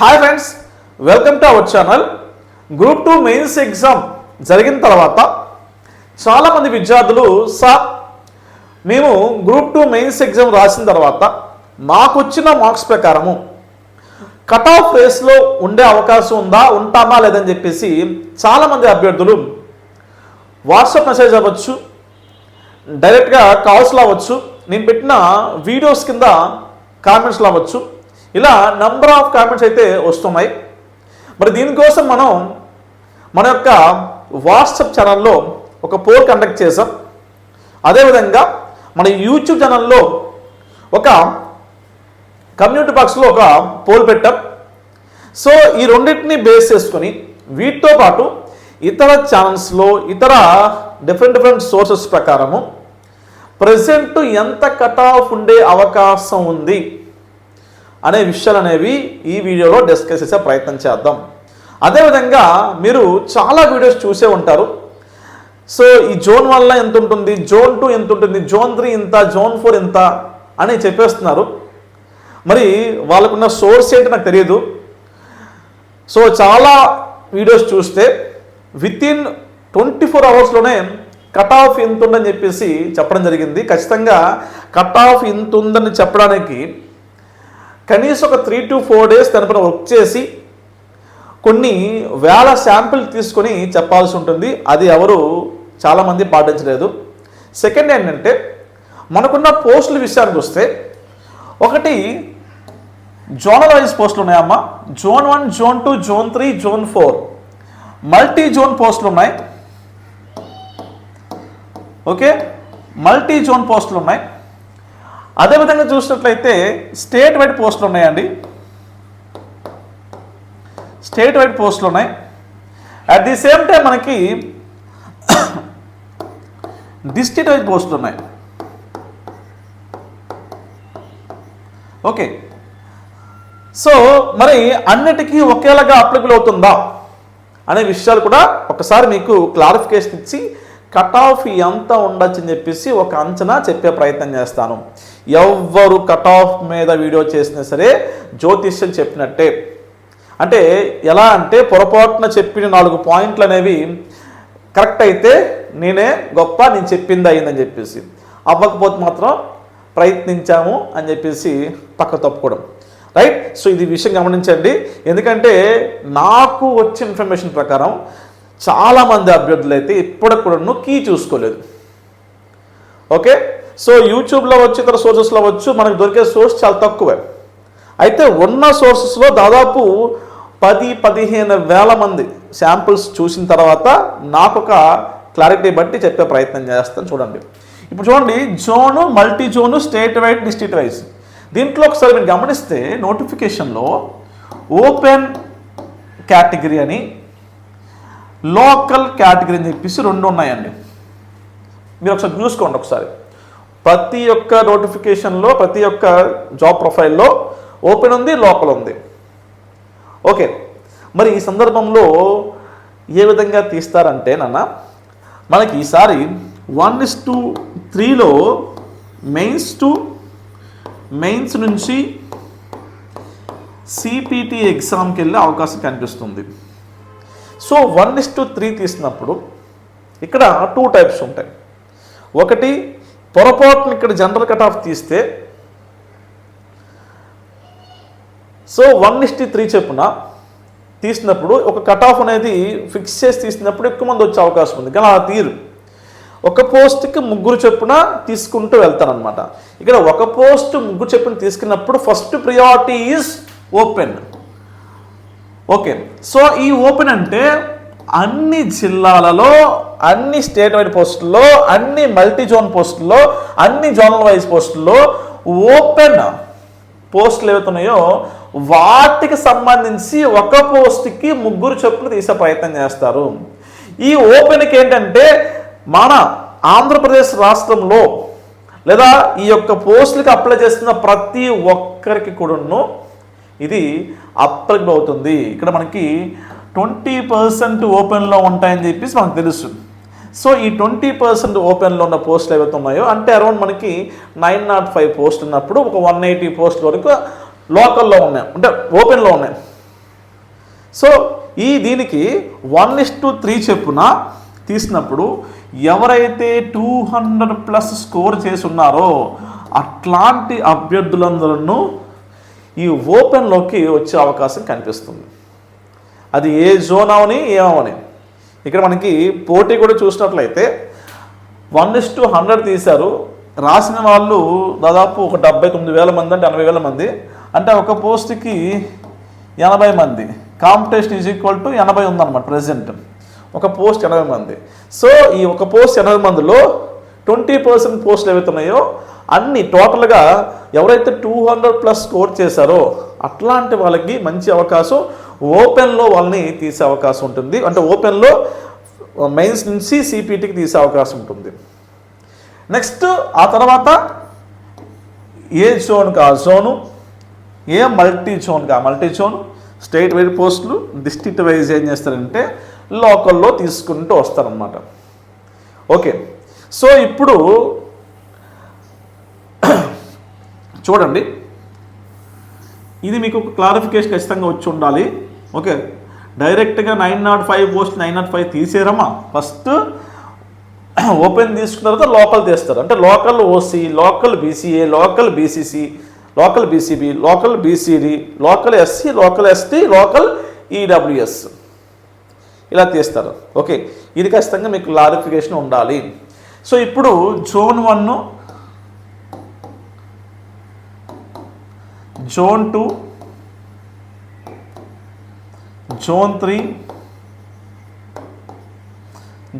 Hi friends welcome to our channel group two mains exam జరిగిన తర్వాత చాలామంది విద్యార్థులు సార్ మేము గ్రూప్ టూ మెయిన్స్ ఎగ్జామ్ రాసిన తర్వాత మాకు వచ్చిన మార్క్స్ ప్రకారము కట్ ఆఫ్ రేస్లో ఉండే అవకాశం ఉందా ఉంటామా లేదని చెప్పేసి చాలామంది అభ్యర్థులు వాట్సాప్ మెసేజ్ అవ్వచ్చు డైరెక్ట్గా కాల్స్లో అవ్వచ్చు నేను పెట్టిన వీడియోస్ కింద కామెంట్స్లో అవ్వచ్చు. ఇలా నంబర్ ఆఫ్ కామెంట్స్ అయితే వస్తున్నాయి. మరి దీనికోసం మనం మన యొక్క వాట్సాప్ ఛానల్లో ఒక పోల్ కండక్ట్ చేసాం అదేవిధంగా మన యూట్యూబ్ ఛానల్లో ఒక కమ్యూనిటీ బాక్స్లో ఒక పోల్ పెట్టాం. సో ఈ రెండింటిని బేస్ చేసుకొని వీటితో పాటు ఇతర ఛానల్స్లో ఇతర డిఫరెంట్ డిఫరెంట్ సోర్సెస్ ప్రకారము ప్రజెంట్ ఎంత కట్ ఆఫ్ ఉండే అవకాశం ఉంది. అనే విషయాలు అనేవి ఈ వీడియోలో డిస్కస్ చేసే ప్రయత్నం చేద్దాం. అదేవిధంగా మీరు చాలా వీడియోస్ చూసే ఉంటారు. సో ఈ జోన్ వల్ల ఎంత ఉంటుంది? జోన్ టూ ఎంత ఉంటుంది? జోన్ త్రీ ఇంత? జోన్ ఫోర్ ఇంత? అని చెప్పేస్తున్నారు. మరి వాళ్ళకున్న సోర్స్ ఏంటి నాకు తెలియదు సో చాలా వీడియోస్ చూస్తే విత్ ఇన్ ట్వంటీ ఫోర్ అవర్స్లోనే కట్ ఆఫ్ ఎంత ఉందని చెప్పేసి చెప్పడం జరిగింది. ఖచ్చితంగా కట్ ఆఫ్ ఇంత ఉందని చెప్పడానికి కనీసం ఒక త్రీ టు ఫోర్ డేస్ దానిపైన వర్క్ చేసి కొన్ని వేల శాంపిల్ తీసుకొని చెప్పాల్సి ఉంటుంది. అది ఎవరు చాలామంది పాటించలేదు. సెకండ్ ఏంటంటే మనకున్న పోస్టుల విషయానికి వస్తే ఒకటి జోనల్ వైజ్ పోస్టులు ఉన్నాయమ్మా. Zone one zone two zone three zone four. Multi zone పోస్టులు ఉన్నాయి. ఓకే? మల్టీ జోన్ పోస్టులు ఉన్నాయి. అదేవిధంగా చూసినట్లయితే స్టేట్ వైడ్ పోస్టులు ఉన్నాయండి. స్టేట్ వైడ్ పోస్టులు ఉన్నాయి. అట్ ది సేమ్ టైం మనకి డిస్ట్రిక్ట్ వైజ్ పోస్టులు ఉన్నాయి. ఓకే. సో మరి అన్నిటికీ ఒకేలాగా అప్లికబుల్ అవుతుందా అనే విషయాలు కూడా ఒకసారి మీకు క్లారిఫికేషన్ ఇచ్చి కట్ ఆఫ్ ఎంత ఉండొచ్చని చెప్పేసి ఒక అంచనా చెప్పే ప్రయత్నం చేస్తాను. ఎవ్వరు కట్ ఆఫ్ మీద వీడియో చేసినా సరే జ్యోతిష్యం చెప్పినట్టే. అంటే ఎలా అంటే పొరపాటున చెప్పిన నాలుగు పాయింట్లు అనేవి కరెక్ట్ అయితే నేనే గొప్ప నేను చెప్పింది అయిందని చెప్పేసి. అవ్వకపోతే మాత్రం ప్రయత్నించాము అని చెప్పేసి పక్క తప్పుకోవడం. రైట్ సో ఇది విషయం గమనించండి. ఎందుకంటే నాకు వచ్చిన ఇన్ఫర్మేషన్ ప్రకారం చాలామంది అభ్యర్థులు అయితే ఇప్పటికి కూడా కీ చూసుకోలేదు. ఓకే? సో యూట్యూబ్లో వచ్చి ఇతర సోర్సెస్లో వచ్చు మనకు దొరికే సోర్స్ చాలా తక్కువే. అయితే ఉన్న సోర్సెస్లో దాదాపు పది పదిహేను వేల మంది శాంపుల్స్ చూసిన తర్వాత నాకు ఒక క్లారిటీ బట్టి చెప్పే ప్రయత్నం చేస్తాను చూడండి. ఇప్పుడు చూడండి zone multi zone state wide district wise. దీంట్లో ఒకసారి మీరు గమనిస్తే నోటిఫికేషన్లో ఓపెన్ కేటగిరీ అని లోకల్ కేటగిరీ అని చెప్పేసి రెండు ఉన్నాయండి. మీరు ఒకసారి చూసుకోండి ఒకసారి. ప్రతి ఒక్క నోటిఫికేషన్లో ప్రతి ఒక్క జాబ్ ప్రొఫైల్లో ఓపెన్ ఉంది లోకల్ ఉంది. ఓకే. మరి ఈ సందర్భంలో ఏ విధంగా తీస్తారంటే నాన్న మనకి ఈసారి వన్ ఇస్ టు త్రీలో మెయిన్స్ టు మెయిన్స్ నుంచి సిపిటి ఎగ్జామ్కి వెళ్ళే అవకాశం కనిపిస్తుంది. So one is to three తీసినప్పుడు ఇక్కడ టూ టైప్స్ ఉంటాయి. ఒకటి పొరపాటున ఇక్కడ జనరల్ కట్ ఆఫ్ తీస్తే so one is to three చెప్పున తీసినప్పుడు ఒక కట్ ఆఫ్ అనేది ఫిక్స్ చేసి తీసినప్పుడు ఎక్కువ మంది వచ్చే అవకాశం ఉంది. కానీ అలా తీరు ఒక పోస్ట్కి ముగ్గురు చెప్పున తీసుకుంటూ వెళ్తానమాట ఇక్కడ ఒక పోస్ట్ ముగ్గురు చెప్పున తీసుకున్నప్పుడు first priority is open okay. So ఈ ఓపెన్ అంటే అన్ని జిల్లాలలో అన్ని స్టేట్ వైడ్ పోస్టుల్లో అన్ని మల్టీ జోన్ పోస్టుల్లో అన్ని జోనల్ వైజ్ పోస్టుల్లో ఓపెన్ పోస్టులు ఏవైతున్నాయో వాటికి సంబంధించి ఒక పోస్ట్కి ముగ్గురు చెప్పులు తీసే ప్రయత్నం చేస్తారు. ఈ ఓపెన్కి ఏంటంటే మన ఆంధ్రప్రదేశ్ రాష్ట్రంలో లేదా ఈ యొక్క పోస్టులకి అప్లై చేస్తున్న ప్రతి ఒక్కరికి కూడాను ఇది అప్లికబుల్ అవుతుంది. ఇక్కడ మనకి ట్వంటీ పర్సెంట్ ఓపెన్లో ఉంటాయని చెప్పేసి మనకు తెలుసు సో ఈ ట్వంటీ పర్సెంట్ ఓపెన్లో ఉన్న పోస్టులు ఏవైతే ఉన్నాయో అంటే అరౌండ్ మనకి నైన్ నాట్ ఫైవ్ పోస్ట్ ఉన్నప్పుడు ఒక వన్ ఎయిటీ పోస్ట్ వరకు లోకల్లో ఉన్నాయి. అంటే ఓపెన్లో ఉన్నాయి. సో ఈ దీనికి వన్ ఇస్ టు త్రీ చెప్పున తీసినప్పుడు ఎవరైతే టూ హండ్రెడ్ ప్లస్ స్కోర్ చేసి ఉన్నారో అట్లాంటి అభ్యర్థులందరూ ఈ ఓపెన్లోకి వచ్చే అవకాశం కనిపిస్తుంది. అది ఏ జోన్ అవని ఏమవని ఇక్కడ మనకి పోటీ కూడా చూసినట్లయితే వన్ ఇస్ టు హండ్రెడ్ తీశారు. రాసిన వాళ్ళు దాదాపు ఒక డెబ్బై తొమ్మిది వేల మంది అంటే ఎనభై వేల మంది. అంటే ఒక పోస్ట్కి ఎనభై మంది. కాంపిటీషన్ ఈజ్ ఈక్వల్ టు ఎనభై ఉందన్నమాట ప్రజెంట్. ఒక పోస్ట్ ఎనభై మంది. సో ఈ ఒక పోస్ట్ ఎనభై మందిలో ట్వంటీ పర్సెంట్ పోస్టులు ఏవైతే ఉన్నాయో అన్ని టోటల్గా ఎవరైతే టూ హండ్రెడ్ ప్లస్ స్కోర్ చేశారో అట్లాంటి వాళ్ళకి మంచి అవకాశం ఓపెన్లో వాళ్ళని తీసే అవకాశం ఉంటుంది. అంటే ఓపెన్లో మెయిన్స్ నుంచి సిపిటీకి తీసే అవకాశం ఉంటుంది. నెక్స్ట్ ఆ తర్వాత ఏ జోన్కి ఆ జోను? ఏ మల్టీ జోన్కి ఆ మల్టీ జోన్? స్టేట్ వైడ్ పోస్టులు డిస్ట్రిక్ట్ వైజ్ ఏం చేస్తారంటే లోకల్లో తీసుకుంటూ వస్తారనమాట ఓకే. సో ఇప్పుడు చూడండి. ఇది మీకు ఒక క్లారిఫికేషన్ ఖచ్చితంగా వచ్చి ఉండాలి. ఓకే డైరెక్ట్గా nine not five post nine not five తీసేరమ్మా first open తీసుకున్న తర్వాత లోకల్ తీస్తారు. అంటే local OC local BCA local BCC local BCB local BCD local SC local ST local EWS ఇలా తీస్తారు. ఓకే ఇది ఖచ్చితంగా మీకు క్లారిఫికేషన్ ఉండాలి. సో ఇప్పుడు zone one zone two zone three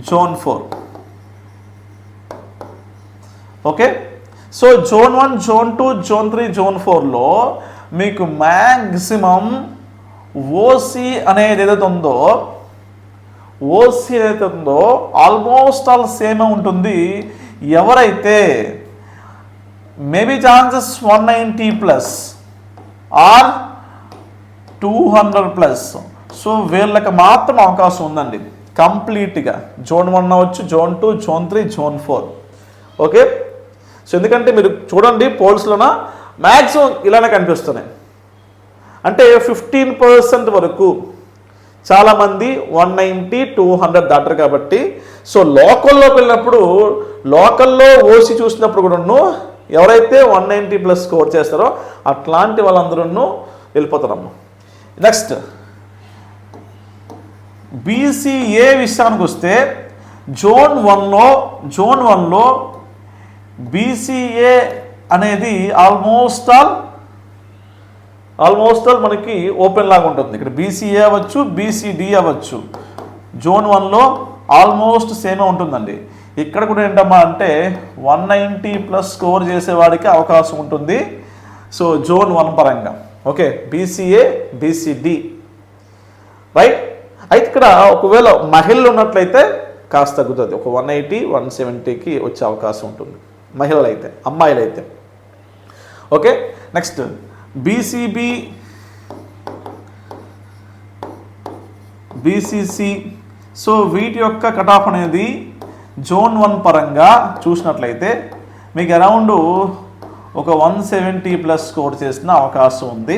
zone four. Okay? So zone one zone two zone three zone ఫోర్లో మీకు maximum OC అనేది ఏదైతే ఉందో ఓసీ ఏదైతే ఉందో ఆల్మోస్ట్ ఆల్ సేమ్ ఉంటుంది. ఎవరైతే maybe chances one ninety plus or two hundred plus so వీళ్ళకి మాత్రం అవకాశం ఉందండి. కంప్లీట్గా. జోన్ వన్ అవ్వచ్చు zone two zone three zone four okay so ఎందుకంటే మీరు చూడండి పోల్స్లోన మ్యాక్సిమం ఇలానే కనిపిస్తున్నాయి. అంటే ఫిఫ్టీన్ పర్సెంట్ వరకు చాలామంది వన్ నైంటీ టూ హండ్రెడ్ దాటరు కాబట్టి సో లోకల్లోకి వెళ్ళినప్పుడు లోకల్లో ఓసి చూసినప్పుడు కూడాను ఎవరైతే వన్ నైంటీ ప్లస్ స్కోర్ చేస్తారో అట్లాంటి వాళ్ళందరూ వెళ్ళిపోతారమ్మ. నెక్స్ట్ బీసీఏ విషయానికి వస్తే జోన్ వన్లో జోన్ వన్లో బీసీఏ అనేది ఆల్మోస్ట్ ఆల్ ఆల్మోస్ట్ ఆల్ మనకి ఓపెన్ లాగా ఉంటుంది. ఇక్కడ బీసీఏ అవ్వచ్చు బీసీడి అవ్వచ్చు. జోన్ వన్లో ఆల్మోస్ట్ సేమే ఉంటుందండి. ఇక్కడ కూడా ఏంటమ్మా అంటే వన్ నైంటీ ప్లస్ స్కోర్ చేసేవాడికి అవకాశం ఉంటుంది. సో జోన్ వన్ పరంగా. ఓకే బీసీఏ బీసీడి రైట్ అయితే ఇక్కడ ఒకవేళ మహిళలు ఉన్నట్లయితే కాస్త తగ్గుతుంది. ఒక వన్ ఎయిటీ వన్ సెవెంటీకి వచ్చే అవకాశం ఉంటుంది. మహిళలు అయితే అమ్మాయిలు అయితే okay next BCB BCC so వీటి యొక్క కటాఫ్ అనేది జోన్ వన్ పరంగా చూసినట్లయితే మీకు అరౌండ్ ఒక వన్ సెవెంటీ ప్లస్ స్కోర్ చేసిన అవకాశం ఉంది.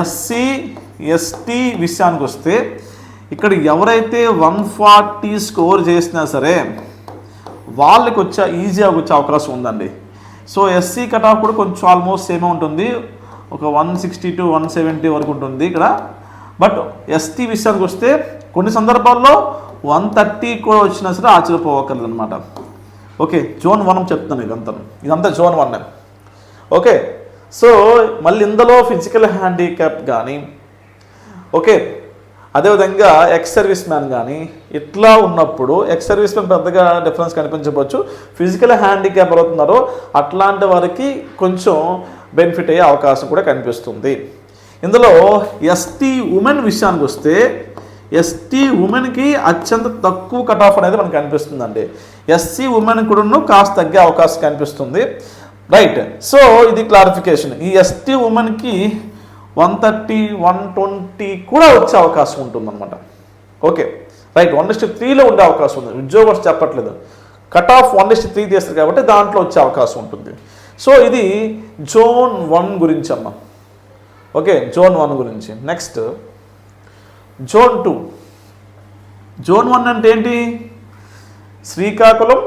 ఎస్సీ ఎస్టీ విషయానికి వస్తే ఇక్కడ ఎవరైతే వన్ ఫార్టీ స్కోర్ చేసినా సరే వాళ్ళకి వచ్చే ఈజీగా వచ్చే అవకాశం ఉందండి. సో ఎస్సీ కట్ ఆఫ్ కూడా కొంచెం ఆల్మోస్ట్ సేమే ఉంటుంది. ఒక one sixty to one seventy వరకు ఉంటుంది ఇక్కడ. బట్ ఎస్టీ విషయానికి వస్తే కొన్ని సందర్భాల్లో వన్ థర్టీ కూడా వచ్చినా సరే ఆశ్చర్యపోవక్కర్లేదు అనమాట ఓకే జోన్ వన్ చెప్తున్నాను ఇదంతా. ఇదంతా జోన్ వన్. ఓకే సో మళ్ళీ ఇందులో ఫిజికల్ హ్యాండిక్యాప్ కానీ ఓకే అదేవిధంగా ఎక్స్ సర్వీస్ మ్యాన్ కానీ ఇట్లా ఉన్నప్పుడు ఎక్స్ సర్వీస్ మ్యాన్ పెద్దగా డిఫరెన్స్ కనిపించవచ్చు. ఫిజికల్ హ్యాండిక్యాప్ అవుతున్నారో అట్లాంటి వారికి కొంచెం బెనిఫిట్ అయ్యే అవకాశం కూడా కనిపిస్తుంది. ఇందులో ఎస్టీ ఉమెన్ విషయానికి వస్తే ఎస్టీ ఉమెన్కి అత్యంత తక్కువ కట్ ఆఫ్ అనేది మనకు కనిపిస్తుందండి ఎస్సీ ఉమెన్ కూడా కాస్త తగ్గే అవకాశం కనిపిస్తుంది. రైట్ సో ఇది క్లారిఫికేషన్ ఈ ఎస్టీ ఉమెన్కి వన్ థర్టీ వన్ ట్వంటీ కూడా వచ్చే అవకాశం ఉంటుందన్నమాట. ఓకే రైట్ వన్ ఇస్ట్ త్రీలో ఉండే అవకాశం ఉంది. ఉద్యోగం చెప్పట్లేదు. Cut off one is to three తీస్తారు కాబట్టి దాంట్లో వచ్చే అవకాశం ఉంటుంది. సో ఇది జోన్ వన్ గురించి అమ్మ. ఓకే జోన్ వన్ గురించి. Next zone two. Zone one అంటే ఏంటి? శ్రీకాకుళం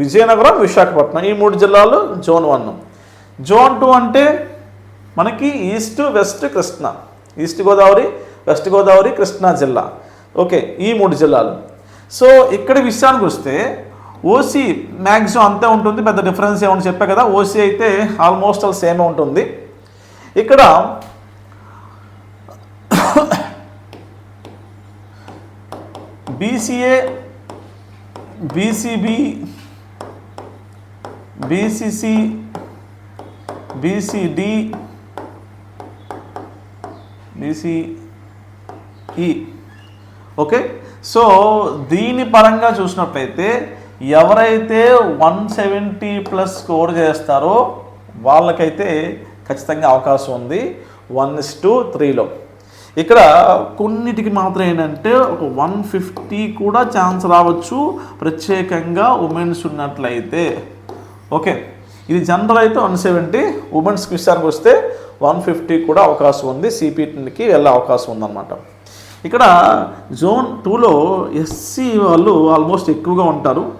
విజయనగరం విశాఖపట్నం. ఈ మూడు జిల్లాలు జోన్ వన్. జోన్ టూ అంటే మనకి east west Krishna. East Godavari west Godavari Krishna జిల్లా. ఓకే ఈ మూడు జిల్లాలు. సో ఇక్కడ విషయానికి వస్తే ఓసీ మ్యాక్సిమం అంతే ఉంటుంది పెద్ద డిఫరెన్స్ ఏమని చెప్పా కదా. ఓసీ అయితే ఆల్మోస్ట్ ఆల్ సేమ్ ఉంటుంది. ఇక్కడ BCA BCB BCC BCD BCE okay so దీని పరంగా చూసినట్లయితే ఎవరైతే వన్ సెవెంటీ ప్లస్ స్కోర్ చేస్తారో వాళ్ళకైతే ఖచ్చితంగా అవకాశం ఉంది. వన్ ఇస్ టు త్రీలో. ఇక్కడ కొన్నిటికి మాత్రం ఏంటంటే ఒక వన్ ఫిఫ్టీ కూడా ఛాన్స్ రావచ్చు. ప్రత్యేకంగా ఉమెన్స్ ఉన్నట్లయితే. ఓకే. ఇది జనరల్ అయితే వన్ సెవెంటీ. ఉమెన్స్ విషయానికి వస్తే వన్ ఫిఫ్టీ కూడా అవకాశం ఉంది. సిపిటికి వెళ్ళే అవకాశం ఉందన్నమాట. ఇక్కడ జోన్ టూలో ఎస్సీ వాళ్ళు ఆల్మోస్ట్ ఎక్కువగా ఉంటారు.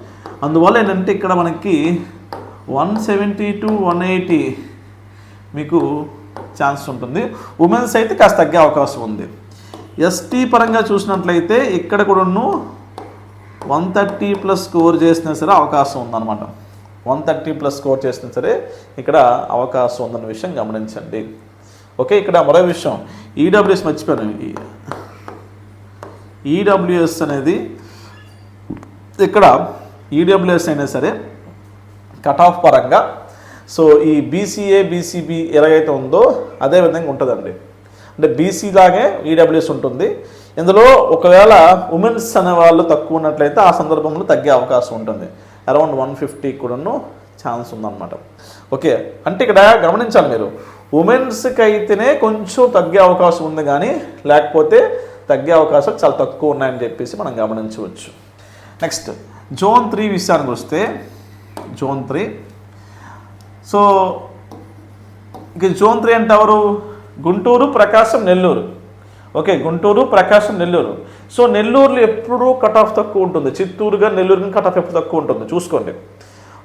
అందువల్ల ఏంటంటే ఇక్కడ మనకి one seventy to one eighty మీకు ఛాన్స్ ఉంటుంది. ఉమెన్స్ అయితే కాస్త తగ్గే అవకాశం ఉంది. ఎస్టీ పరంగా చూసినట్లయితే ఇక్కడ కూడాను వన్ థర్టీ ప్లస్ స్కోర్ చేసినా సరే అవకాశం ఉందన్నమాట. వన్ థర్టీ ప్లస్ స్కోర్ చేసినా సరే ఇక్కడ అవకాశం ఉందన్న విషయం గమనించండి. ఓకే ఇక్కడ మరో విషయం. ఈడబ్ల్యూఎస్ మర్చిపోయాను. ఈడబ్ల్యూఎస్ అనేది ఇక్కడ ఈడబ్ల్యూఎస్ అయినా సరే కట్ ఆఫ్ పరంగా సో ఈ బీసీఏ బీసీబీ ఎలాగైతే ఉందో అదే విధంగా ఉంటుందండి. అంటే బీసీ లాగే ఈడబ్ల్యూఎస్ ఉంటుంది. ఇందులో ఒకవేళ ఉమెన్స్ అనే వాళ్ళు తక్కువ ఉన్నట్లయితే ఆ సందర్భంలో తగ్గే అవకాశం ఉంటుంది. అరౌండ్ వన్ ఫిఫ్టీ కూడాను ఛాన్స్ ఉందన్నమాట. ఓకే అంటే ఇక్కడ గమనించాలి మీరు. ఉమెన్స్కి అయితేనే కొంచెం తగ్గే అవకాశం ఉంది కానీ లేకపోతే తగ్గే అవకాశాలు చాలా తక్కువ ఉన్నాయని చెప్పేసి మనం గమనించవచ్చు. నెక్స్ట్ జోన్ త్రీ విషయానికి వస్తే జోన్ త్రీ సో ఇక జోన్ త్రీ అంటే ఎవరు? గుంటూరు ప్రకాశం నెల్లూరు. ఓకే గుంటూరు ప్రకాశం నెల్లూరు. సో నెల్లూరులో ఎప్పుడూ కట్ ఆఫ్ తక్కువ ఉంటుంది. చిత్తూరుగా నెల్లూరు కట్ ఆఫ్ ఎప్పుడు తక్కువ ఉంటుంది? చూసుకోండి.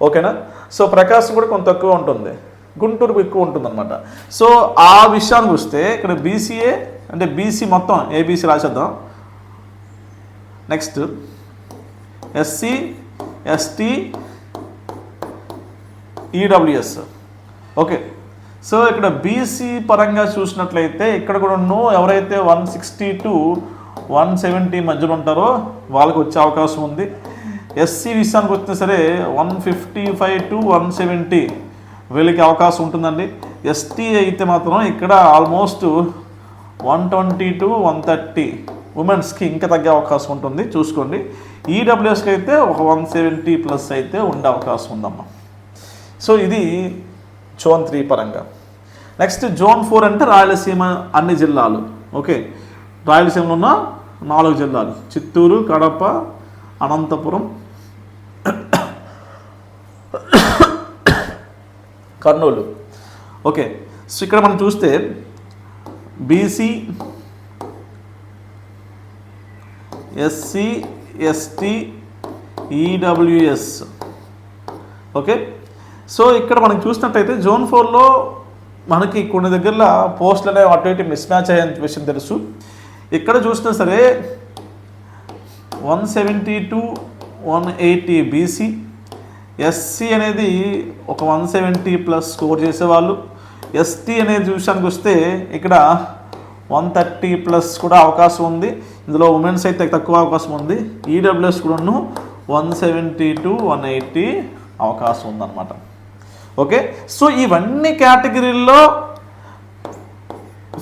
ఓకేనా? సో ప్రకాశం కూడా కొంత తక్కువ ఉంటుంది. గుంటూరు ఎక్కువ ఉంటుంది అనమాట సో ఆ విషయానికి వస్తే ఇక్కడ బీసీఏ అంటే బీసీ మొత్తం ABC రాసేద్దాం. Next SC ST EWS okay so ఇక్కడ బీసీ పరంగా చూసినట్లయితే ఇక్కడ కూడా ఎవరైతే one sixty to one seventy మధ్యలో ఉంటారో వాళ్ళకి వచ్చే అవకాశం ఉంది. ఎస్సీ విషయానికి వచ్చినా సరే one fifty five to one seventy వీళ్ళకి అవకాశం ఉంటుందండి. ఎస్టీ అయితే మాత్రం ఇక్కడ almost one twenty to one thirty ఉమెన్స్కి ఇంకా తగ్గే అవకాశం ఉంటుంది. చూసుకోండి. ఈడబ్ల్యూఎస్కి అయితే ఒక వన్ సెవెంటీ ప్లస్ అయితే ఉండే అవకాశం ఉందమ్మా. సో ఇది జోన్ త్రీ పరంగా. నెక్స్ట్ జోన్ ఫోర్ అంటే రాయలసీమ అన్ని జిల్లాలు. ఓకే? రాయలసీమలో ఉన్న నాలుగు జిల్లాలు. చిత్తూరు కడప అనంతపురం కర్నూలు. ఓకే? సో ఇక్కడ మనం చూస్తే BC SC ST EWS okay? So ఇక్కడ మనం చూసినట్టయితే జోన్ ఫోర్లో మనకి కొన్ని దగ్గరలో పోస్టులు అనేవి అటు ఇటు మిస్ మ్యాచ్ అయ్యే విషయం తెలుసు. ఇక్కడ చూసినా సరే one seventy to one eighty BC SC అనేది ఒక వన్ సెవెంటీ ప్లస్ స్కోర్ చేసేవాళ్ళు. ఎస్టీ అనేది విషయానికి వస్తే ఇక్కడ వన్ థర్టీ ప్లస్ కూడా అవకాశం ఉంది. ఇందులో ఉమెన్స్ అయితే తక్కువ అవకాశం ఉంది. ఈడబ్ల్యూఎస్ కూడాను one seventy to one eighty అవకాశం ఉందన్నమాట. ఓకే? సో ఇవన్నీ కేటగిరీల్లో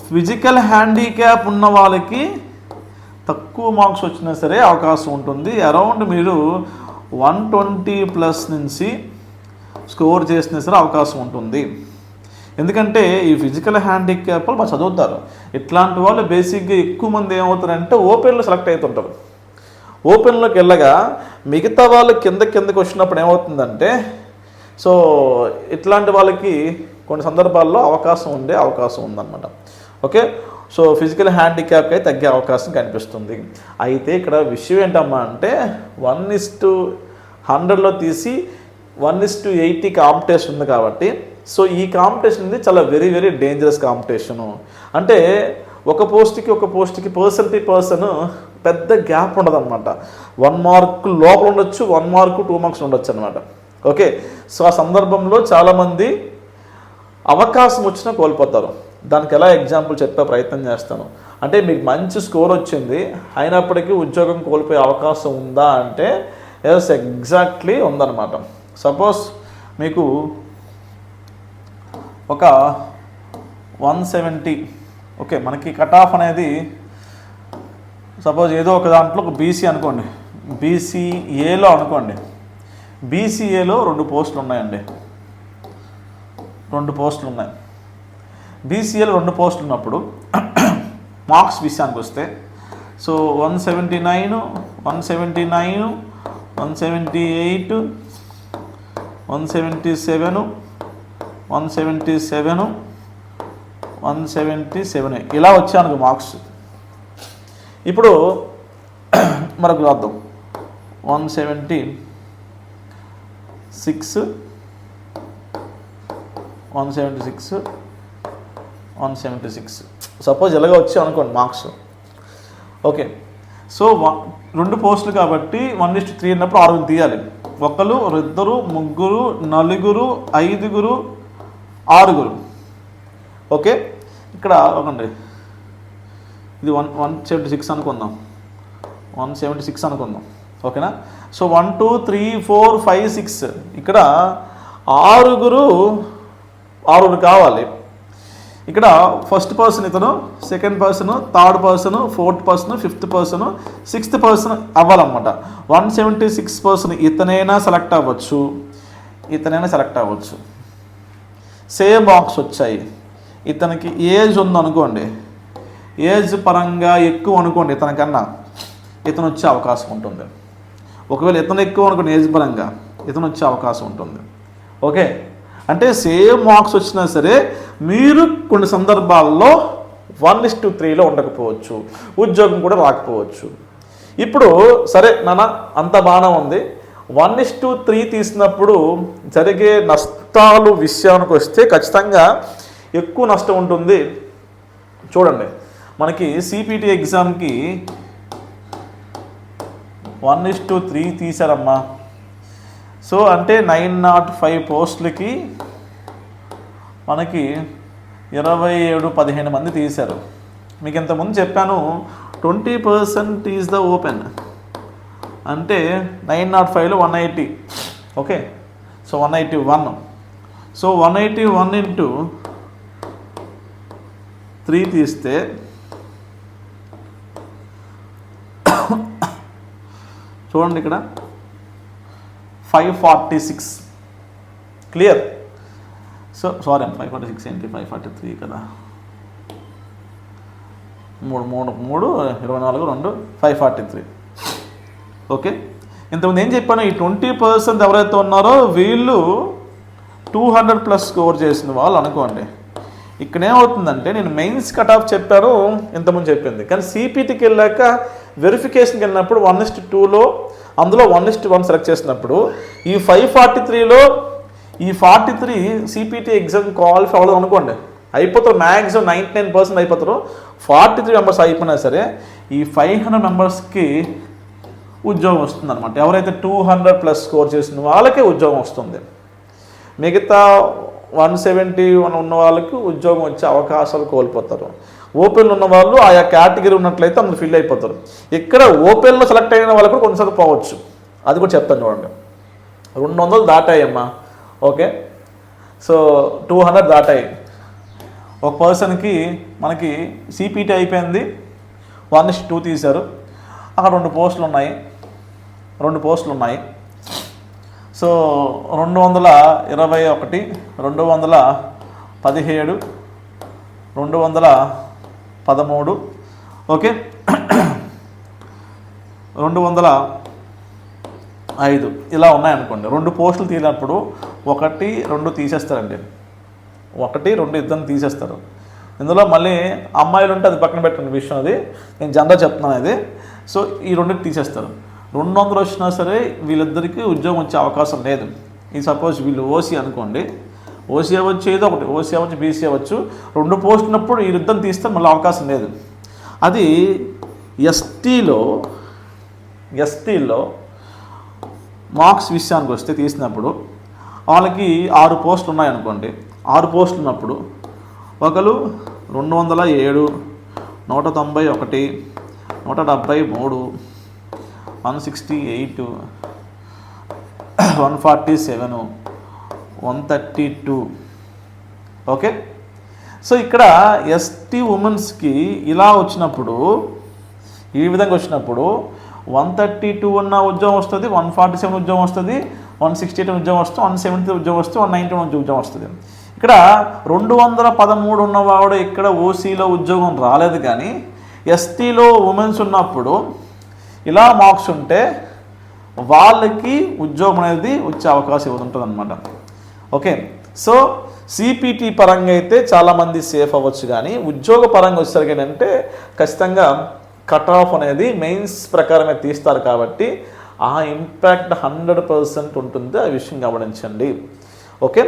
ఫిజికల్ హ్యాండిక్యాప్ ఉన్న వాళ్ళకి తక్కువ మార్క్స్ వచ్చినా సరే అవకాశం ఉంటుంది. అరౌండ్ మీరు వన్ ట్వంటీ ప్లస్ నుంచి స్కోర్ చేసినా సరే అవకాశం ఉంటుంది. ఎందుకంటే ఈ ఫిజికల్ హ్యాండిక్యాప్ బాగా చదువుతారు. ఇట్లాంటి వాళ్ళు బేసిక్గా ఎక్కువ మంది ఏమవుతారంటే ఓపెన్లో సెలెక్ట్ అవుతుంటారు. ఓపెన్లోకి వెళ్ళగా మిగతా వాళ్ళు కింద కిందకి వచ్చినప్పుడు ఏమవుతుందంటే సో ఇట్లాంటి వాళ్ళకి కొన్ని సందర్భాల్లో అవకాశం ఉండే అవకాశం ఉందన్నమాట. ఓకే? సో ఫిజికల్ హ్యాండిక్యాప్ అయితే తగ్గే అవకాశం కనిపిస్తుంది. అయితే ఇక్కడ విషయం ఏంటమ్మా అంటే వన్ ఇస్ టు హండ్రెడ్లో తీసి one is to eighty competition ఉంది కాబట్టి సో ఈ కాంపిటీషన్ అనేది చాలా వెరీ వెరీ డేంజరస్ కాంపిటీషను. అంటే ఒక పోస్ట్కి ఒక పోస్ట్కి పర్సన్ టు పర్సన్ పెద్ద గ్యాప్ ఉండదు అనమాట వన్ మార్క్ లోపల ఉండొచ్చు వన్ మార్క్ టూ మార్క్స్ ఉండొచ్చు అనమాట ఓకే? సో ఆ సందర్భంలో చాలామంది అవకాశం వచ్చినా కోల్పోతారు. దానికి ఎలా ఎగ్జాంపుల్ చెప్పే ప్రయత్నం చేస్తాను. అంటే మీకు మంచి స్కోర్ వచ్చింది అయినప్పటికీ ఉద్యోగం కోల్పోయే అవకాశం ఉందా అంటే ఎస్ ఎగ్జాక్ట్లీ ఉందన్నమాట. సపోజ్ మీకు ఒక వన్ సెవెంటీ ఓకే మనకి కట్ ఆఫ్ అనేది సపోజ్ ఏదో ఒక దాంట్లో ఒక బీసీ అనుకోండి. బీసీఏలో అనుకోండి. బీసీఏలో రెండు పోస్టులు ఉన్నాయండి రెండు పోస్టులు ఉన్నాయి బీసీఏలో రెండు పోస్టులు ఉన్నప్పుడు మార్క్స్ విషయానికి వస్తే so one seventy nine one seventy nine one seventy eight one seventy seven one seventy seven one seventy seven. ఇలా వచ్చాను మార్క్స్. ఇప్పుడు మనకు రాద్దాం. One seventy six one seventy six one seventy six. Suppose ఎలాగ వచ్చి అనుకోండి మార్క్స్. ఓకే. సో రెండు పోస్టులు కాబట్టి వన్ ఇస్ట్ త్రీ అన్నప్పుడు ఆరుగురు తీయాలి. ఒకరు ఇద్దరు ముగ్గురు నలుగురు ఐదుగురు ఆరుగురు. ఓకే? ఇక్కడ ఒకండి ఇది వన్ వన్ సెవెంటీ సిక్స్ అనుకుందాం. వన్ సెవెంటీ సిక్స్ అనుకుందాం. ఓకేనా? So one two three four five six. ఇక్కడ ఆరుగురు ఆరుగురు కావాలి. ఇక్కడ ఫస్ట్ పర్సన్ ఇతను second person third person fourth person fifth person sixth person అవ్వాలన్నమాట. వన్ సెవెంటీ సిక్స్ పర్సన్ ఇతనైనా సెలెక్ట్ అవ్వచ్చు. ఇతనైనా సెలెక్ట్ అవ్వచ్చు. సేమ్ బాక్స్ వచ్చాయి. ఇతనికి ఏజ్ ఉందనుకోండి ఏజ్ పరంగా ఎక్కువ అనుకోండి ఇతనికన్నా. ఇతను వచ్చే అవకాశం ఉంటుంది. ఒకవేళ ఇతను ఎక్కువ అనుకోండి ఏజ్ పరంగా ఇతను వచ్చే అవకాశం ఉంటుంది. ఓకే అంటే సేమ్ మార్క్స్ వచ్చినా సరే మీరు కొన్ని సందర్భాల్లో వన్ ఇస్ టు త్రీలో ఉండకపోవచ్చు. ఉద్యోగం కూడా రాకపోవచ్చు. ఇప్పుడు సరే నాన్న అంత బాగానే ఉంది. వన్ ఇస్ టు త్రీ తీసినప్పుడు జరిగే నష్టాలు విషయానికి వస్తే ఖచ్చితంగా ఎక్కువ నష్టం ఉంటుంది. చూడండి మనకి సిపిటి ఎగ్జామ్కి వన్ ఇస్ టు త్రీ తీసారమ్మా సో అంటే నైన్ నాట్ ఫైవ్ పోస్టులకి మనకి ఇరవై ఏడు పదిహేను మంది తీశారు. మీకు ఇంతకుముందు చెప్పాను twenty percent is the open. అంటే నైన్ నాట్ ఫైవ్లో one eighty. Okay? So one eighty one. So one eighty one into three తీస్తే చూడండి ఇక్కడ. Five forty six clear so sorry five forty six ఏంటి? ఫైవ్ ఫార్టీ త్రీ కదా. మూడు మూడు మూడు ఇరవై నాలుగు రెండు ఫైవ్ ఫార్టీ త్రీ ఓకే ఇంతకుముందు ఏం చెప్పాను? ఈ ట్వంటీ పర్సెంట్ ఎవరైతే ఉన్నారో వీళ్ళు టూ హండ్రెడ్ ప్లస్ స్కోర్ చేసిన వాళ్ళు అనుకోండి. ఇక్కడ ఏమవుతుందంటే నేను మెయిన్స్ కట్ ఆఫ్ చెప్పాను ఇంతకుముందు చెప్పింది. కానీ సిపిటికి వెళ్ళాక వెరిఫికేషన్కి వెళ్ళినప్పుడు వన్ ఇస్ట్ టూలో అందులో వన్ ఇస్ట్ వన్ సెలెక్ట్ చేసినప్పుడు ఈ ఫైవ్ ఫార్టీ త్రీలో ఈ forty three CPT exam qualify అవ్వదు అనుకోండి. అయిపోతారు మ్యాక్సిమం నైంటీ నైన్ పర్సెంట్ అయిపోతారు. ఫార్టీ త్రీ మెంబర్స్ అయిపోయినా సరే ఈ ఫైవ్ హండ్రెడ్ మెంబర్స్కి ఉద్యోగం వస్తుంది అనమాట ఎవరైతే టూ హండ్రెడ్ ప్లస్ స్కోర్ చేసిన వాళ్ళకే ఉద్యోగం వస్తుంది. మిగతా వన్ సెవెంటీ వన్ ఉన్న వాళ్ళకి ఉద్యోగం వచ్చే అవకాశాలు కోల్పోతారు. ఓపెన్ ఉన్న వాళ్ళు ఆయా కేటగిరీ ఉన్నట్లయితే అందులో ఫిల్ అయిపోతారు. ఇక్కడ ఓపెన్లో సెలెక్ట్ అయిన వాళ్ళకి కూడా కొన్నిసార్లు పోవచ్చు. అది కూడా చెప్తాను చూడండి. రెండు వందలు దాటాయమ్మా. ఓకే? సో టూ హండ్రెడ్ దాటాయి. ఒక పర్సన్కి మనకి సిపిటీ అయిపోయింది. వన్ ఇస్ టూ తీశారు. అక్కడ రెండు పోస్టులు ఉన్నాయి. రెండు పోస్టులు ఉన్నాయి. సో రెండు వందల ఇరవై ఒకటి రెండు వందల పదిహేడు రెండు వందల పదమూడు. ఓకే? రెండు వందల ఐదు. ఇలా ఉన్నాయనుకోండి. రెండు పోస్టులు తీసినప్పుడు ఒకటి రెండు తీసేస్తారండి. ఒకటి రెండు ఇద్దరిని తీసేస్తారు. ఇందులో మళ్ళీ అమ్మాయిలు ఉంటే అది పక్కన పెట్టండి విషయం అది. నేను జనరల్ చెప్తున్నాను అది. సో ఈ రెండింటి తీసేస్తారు. రెండు వందలు వచ్చినా సరే వీళ్ళిద్దరికీ ఉద్యోగం వచ్చే అవకాశం లేదు. ఈ సపోజ్ వీళ్ళు ఓసీ అనుకోండి. ఓసీ అవ్వచ్చు ఏదో ఒకటి. ఓసీ అవ్వచ్చు బీసీ అవ్వచ్చు. రెండు పోస్ట్ ఉన్నప్పుడు యుద్ధం తీస్తే మళ్ళీ అవకాశం లేదు. అది ఎస్టీలో ఎస్టీలో మార్క్స్ విషయానికి వస్తే తీసినప్పుడు వాళ్ళకి ఆరు పోస్టులు ఉన్నాయనుకోండి. ఆరు పోస్టులు ఉన్నప్పుడు ఒకరు రెండు వందల ఏడు నూట తొంభై ఒకటి నూట డెబ్భై మూడు one sixty eight one forty seven one thirty two. Okay? So ఇక్కడ ఎస్టీ ఉమెన్స్కి ఇలా వచ్చినప్పుడు ఈ విధంగా వచ్చినప్పుడు వన్ థర్టీ టూ ఉన్న ఉద్యోగం వస్తుంది వన్ ఫార్టీ సెవెన్ ఉద్యోగం వస్తుంది వన్ సిక్స్టీ ఎయిట్ ఉద్యోగం వస్తుంది వన్ సెవెంటీ ఉద్యోగం వస్తుంది వన్ నైంటీ వన్ ఉద్యోగం వస్తుంది. ఇక్కడ రెండు వందల పదమూడు ఉన్నవాడు ఇక్కడ ఓసీలో ఉద్యోగం రాలేదు కానీ ఎస్టీలో ఉమెన్స్ ఉన్నప్పుడు ఇలా మార్క్స్ ఉంటే వాళ్ళకి ఉద్యోగం అనేది వచ్చే అవకాశం ఉంటుంది అనమాట ఓకే. సో సిపిటి పరంగా అయితే చాలామంది సేఫ్ అవ్వచ్చు కానీ ఉద్యోగ పరంగా వచ్చేసరికి ఏంటంటే ఖచ్చితంగా కట్ ఆఫ్ అనేది మెయిన్స్ ప్రకారమే తీస్తారు కాబట్టి ఆ ఇంపాక్ట్ హండ్రెడ్ పర్సెంట్ ఉంటుంది. ఆ విషయం గమనించండి. ఓకే.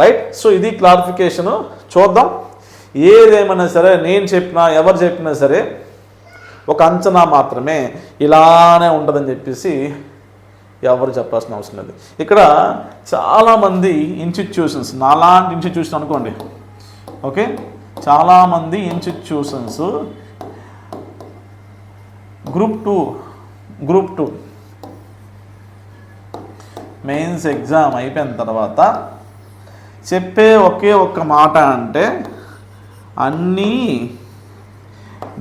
రైట్ సో ఇది క్లారిఫికేషను చూద్దాం. ఏదేమైనా సరే నేను చెప్పినా ఎవరు చెప్పినా సరే ఒక అంచనా మాత్రమే ఇలానే ఉంటుందని చెప్పేసి ఎవరు చెప్పాల్సిన అవసరం లేదు. ఇక్కడ చాలామంది ఇన్స్టిట్యూషన్స్ నాలాంటి ఇన్స్టిట్యూషన్ అనుకోండి. ఓకే? చాలామంది institutions group two group two mains exam అయిపోయిన తర్వాత చెప్పే ఒకే ఒక్క మాట అంటే అన్నీ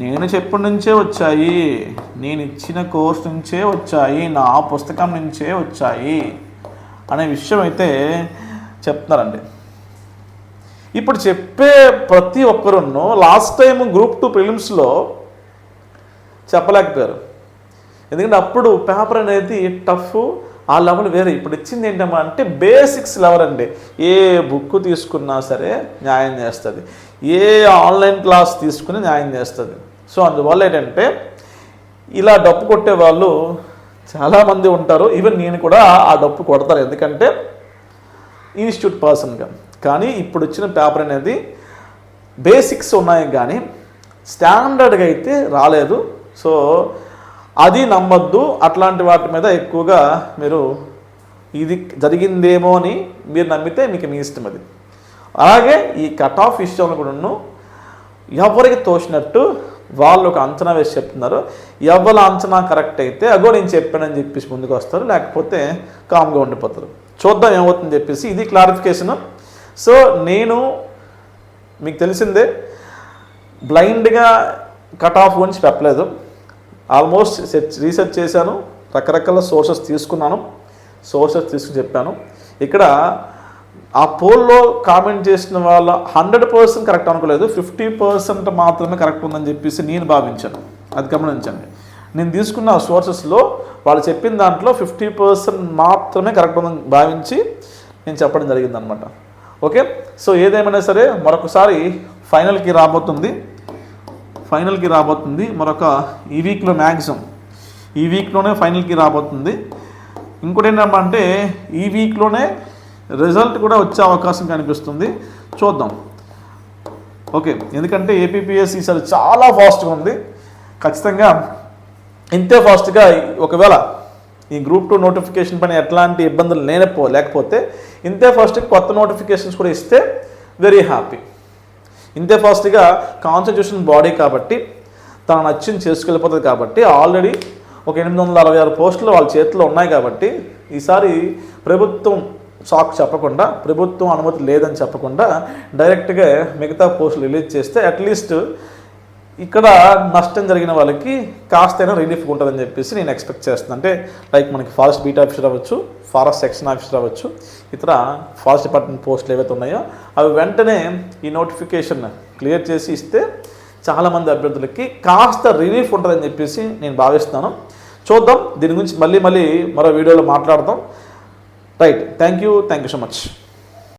నేను చెప్పిన నుంచే వచ్చాయి నేను ఇచ్చిన కోర్స్ నుంచే వచ్చాయి నా పుస్తకం నుంచే వచ్చాయి అనే విషయం అయితే చెప్తున్నారండి. ఇప్పుడు చెప్పే ప్రతి ఒక్కరును లాస్ట్ టైం గ్రూప్ టూ ప్రిలిమ్స్లో చెప్పలేకపోయారు. ఎందుకంటే అప్పుడు పేపర్ అనేది టఫ్ ఆ లెవెల్ వేరే. ఇప్పుడు ఇచ్చింది ఏంటమ్మా అంటే బేసిక్స్ లెవెల్ అండి. ఏ బుక్ తీసుకున్నా సరే న్యాయం చేస్తుంది. ఏ ఆన్లైన్ క్లాస్ తీసుకుని న్యాయం చేస్తుంది. సో అందువల్ల ఏంటంటే ఇలా డప్పు కొట్టే వాళ్ళు చాలామంది ఉంటారు. ఈవెన్ నేను కూడా ఆ డప్పు కొడతాను. ఎందుకంటే ఇన్స్టిట్యూట్ పర్సన్గా కానీ ఇప్పుడు వచ్చిన పేపర్ అనేది బేసిక్స్ ఉన్నాయి కానీ స్టాండర్డ్గా అయితే రాలేదు. సో అది నమ్మద్దు. అట్లాంటి వాటి మీద ఎక్కువగా మీరు ఇది జరిగిందేమో అని మీరు నమ్మితే మీకు మీ ఇష్టం అది. అలాగే ఈ కట్ ఆఫ్ విషయంలో కూడాను ఎవరికి తోచినట్టు వాళ్ళు ఒక అంచనా వేసి చెప్తున్నారు. ఎవరి అంచనా కరెక్ట్ అయితే అగో నేను చెప్పానని చెప్పేసి ముందుకు వస్తారు. లేకపోతే కామ్గా ఉండిపోతారు. చూద్దాం ఏమవుతుందని చెప్పేసి ఇది క్లారిఫికేషన్ సో నేను మీకు తెలిసిందే బ్లైండ్గా కట్ ఆఫ్ గురించి చెప్పలేదు. ఆల్మోస్ట్ రీసెర్చ్ చేశాను. రకరకాల సోర్సెస్ తీసుకున్నాను. సోర్సెస్ తీసుకుని చెప్పాను. ఇక్కడ ఆ పోల్లో కామెంట్ చేసిన వాళ్ళ హండ్రెడ్ పర్సెంట్ కరెక్ట్ అనుకోలేదు. ఫిఫ్టీ పర్సెంట్ మాత్రమే కరెక్ట్ ఉందని చెప్పేసి నేను భావించాను. అది గమనించండి. నేను తీసుకున్న ఆ సోర్సెస్లో వాళ్ళు చెప్పిన దాంట్లో ఫిఫ్టీ పర్సెంట్ మాత్రమే కరెక్ట్ ఉందని భావించి నేను చెప్పడం జరిగిందనమాట ఓకే? సో ఏదేమైనా సరే మరొకసారి ఫైనల్కి రాబోతుంది. ఫైనల్కి రాబోతుంది మరొక ఈ వీక్లో మ్యాక్సిమం ఈ వీక్లోనే ఫైనల్కి రాబోతుంది. ఇంకోటి ఏంటంటే ఈ వీక్లోనే రిజల్ట్ కూడా వచ్చే అవకాశం కనిపిస్తుంది. చూద్దాం. ఓకే ఎందుకంటే ఏపీపీఎస్ ఈసారి చాలా ఫాస్ట్గా ఉంది. ఖచ్చితంగా ఇంతే ఫాస్ట్గా ఒకవేళ ఈ గ్రూప్ టూ నోటిఫికేషన్ పైన ఎట్లాంటి ఇబ్బందులు లేనపో లేకపోతే ఇంతే ఫాస్ట్గా కొత్త నోటిఫికేషన్స్ కూడా ఇస్తే వెరీ హ్యాపీ ఇంతే ఫాస్ట్గా కాన్స్టిట్యూషన్ బాడీ కాబట్టి తను నచ్చింది చేసుకెళ్ళిపోతుంది కాబట్టి ఆల్రెడీ ఒక ఎనిమిది వందల అరవై ఆరు పోస్టులు వాళ్ళ చేతిలో ఉన్నాయి కాబట్టి ఈసారి ప్రభుత్వం షాక్ చెప్పకుండా ప్రభుత్వం అనుమతి లేదని చెప్పకుండా డైరెక్ట్గా మిగతా పోస్టులు రిలీజ్ చేస్తే అట్లీస్ట్ ఇక్కడ నష్టం జరిగిన వాళ్ళకి కాస్తైనా రిలీఫ్ ఉంటుందని చెప్పేసి నేను ఎక్స్పెక్ట్ చేస్తున్నాను అంటే లైక్ మనకి ఫారెస్ట్ బీట్ ఆఫీసర్ అవ్వచ్చు ఫారెస్ట్ సెక్షన్ ఆఫీసర్ అవ్వచ్చు ఇతర ఫారెస్ట్ డిపార్ట్మెంట్ పోస్టులు ఏవైతే ఉన్నాయో అవి వెంటనే ఈ నోటిఫికేషన్ క్లియర్ చేసి ఇస్తే చాలామంది అభ్యర్థులకి కాస్త రిలీఫ్ ఉంటుందని చెప్పేసి నేను భావిస్తున్నాను. చూద్దాం దీని గురించి మళ్ళీ మళ్ళీ మరో వీడియోలో మాట్లాడదాం. Right thank you thank you so much